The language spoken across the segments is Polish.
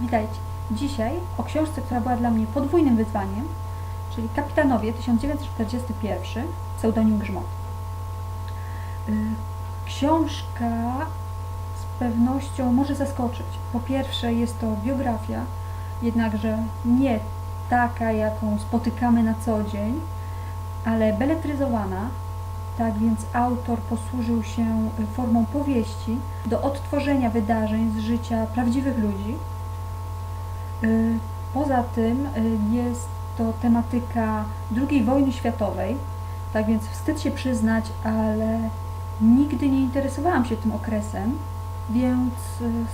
Witajcie. Dzisiaj o książce, która była dla mnie podwójnym wyzwaniem, czyli Kapitanowie 1941, pseudonim Grzmot. Y, Książka z pewnością może zaskoczyć. Po pierwsze jest to biografia, jednakże nie taka, jaką spotykamy na co dzień, ale beletryzowana, tak więc autor posłużył się formą powieści do odtworzenia wydarzeń z życia prawdziwych ludzi. Y, Poza tym y, jest to tematyka II wojny światowej, tak więc wstyd się przyznać, ale nigdy nie interesowałam się tym okresem, więc y,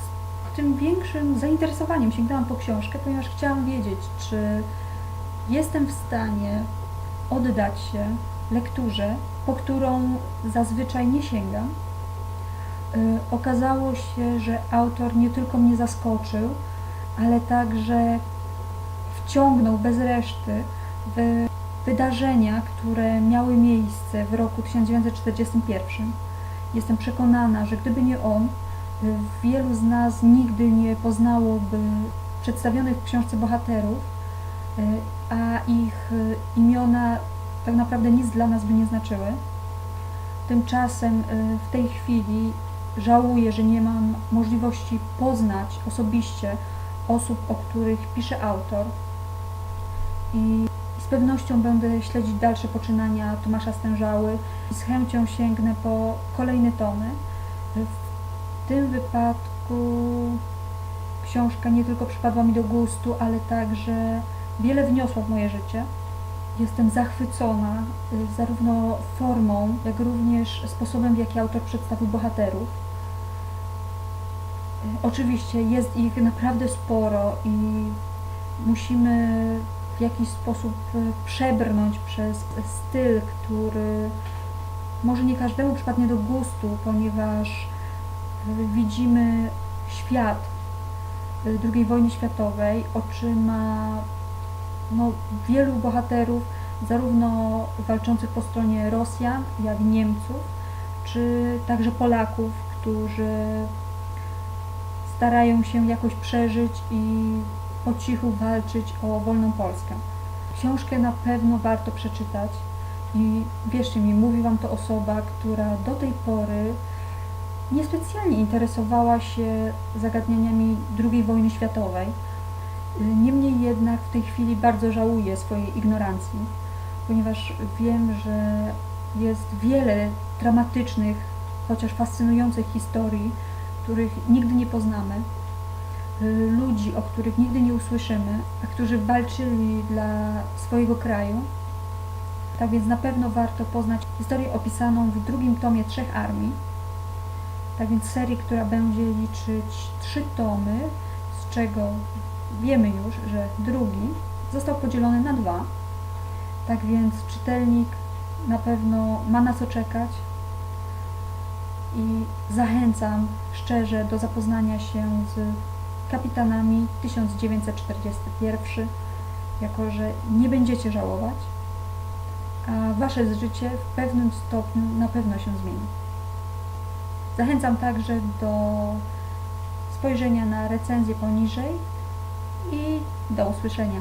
z tym większym zainteresowaniem sięgnęłam po książkę, ponieważ chciałam wiedzieć, czy jestem w stanie oddać się lekturze, po którą zazwyczaj nie sięgam. Okazało się, że autor nie tylko mnie zaskoczył, ale także wciągnął bez reszty w wydarzenia, które miały miejsce w roku 1941. Jestem przekonana, że gdyby nie on, wielu z nas nigdy nie poznałoby przedstawionych w książce bohaterów, a ich imiona tak naprawdę nic dla nas by nie znaczyły. Tymczasem w tej chwili żałuję, że nie mam możliwości poznać osobiście osób, o których pisze autor. I z pewnością będę śledzić dalsze poczynania Tomasza Stężały i z chęcią sięgnę po kolejne tomy. W tym wypadku książka nie tylko przypadła mi do gustu, ale także wiele wniosła w moje życie. Jestem zachwycona y, zarówno formą, jak również sposobem, w jaki autor przedstawił bohaterów. Oczywiście jest ich naprawdę sporo i musimy w jakiś sposób y, przebrnąć przez styl, który może nie każdemu przypadnie do gustu, ponieważ y, widzimy świat y, II wojny światowej oczyma no, wielu bohaterów, zarówno walczących po stronie Rosjan, jak Niemców, czy także Polaków, którzy starają się jakoś przeżyć i po cichu walczyć o wolną Polskę. Książkę na pewno warto przeczytać i wierzcie mi, mówi Wam to osoba, która do tej pory niespecjalnie interesowała się zagadnieniami II wojny światowej. Niemniej jednak w tej chwili bardzo żałuję swojej ignorancji, ponieważ wiem, że jest wiele dramatycznych, chociaż fascynujących historii, których nigdy nie poznamy, y, ludzi, o których nigdy nie usłyszymy, a którzy walczyli dla swojego kraju. Tak więc na pewno warto poznać historię opisaną w drugim tomie Trzech Armii. Tak więc serii, która będzie liczyć trzy tomy, z czego wiemy już, że drugi został podzielony na dwa. Tak więc czytelnik na pewno ma na co czekać i zachęcam szczerze do zapoznania się z kapitanami 1941, jako że nie będziecie żałować, a wasze życie w pewnym stopniu na pewno się zmieni. Zachęcam także do spojrzenia na recenzję poniżej i do usłyszenia.